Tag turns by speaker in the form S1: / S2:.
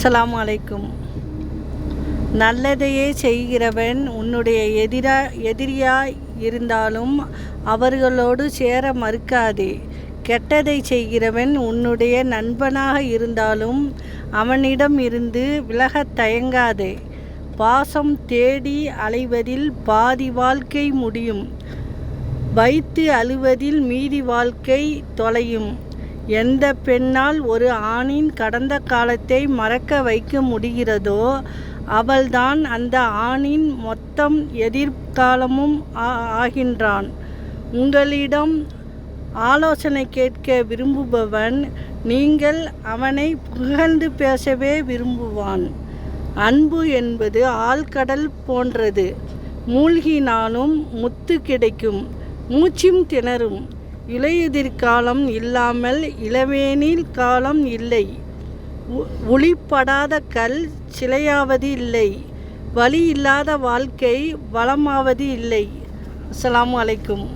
S1: அஸ்லாம் அலைக்கும். நல்லதையே செய்கிறவன் உன்னுடைய எதிரா எதிரியாய் இருந்தாலும் அவர்களோடு சேர மறுக்காதே. கெட்டதை செய்கிறவன் உன்னுடைய நண்பனாக இருந்தாலும் அவனிடம் இருந்து விலகத் தயங்காதே. பாசம் தேடி அலைவதில் பாதி வாழ்க்கை முடியும். வைத்து அழுவதில் மீதி வாழ்க்கை தொலையும். எந்த பெண்ணால் ஒரு ஆணின் கடந்த காலத்தை மறக்க வைக்க முடிகிறதோ அவள்தான் அந்த ஆணின் மொத்தம் எதிர்காலமும் ஆ- ஆகின்றான். உங்களிடம் ஆலோசனை கேட்க விரும்புபவன் நீங்கள் அவனை புகழ்ந்து பேசவே விரும்புவான். அன்பு என்பது ஆழ்கடல் போன்றது. மூழ்கினாலும் முத்து கிடைக்கும். மூச்சும் திணறும். இலையுதிர் காலம் இல்லாமல் இளவேனில் காலம் இல்லை. உ- கல் சிலையாவது இல்லை. வழி இல்லாத வாழ்க்கை வளமாவது இல்லை. அஸ்ஸலாமு அலைக்கும்.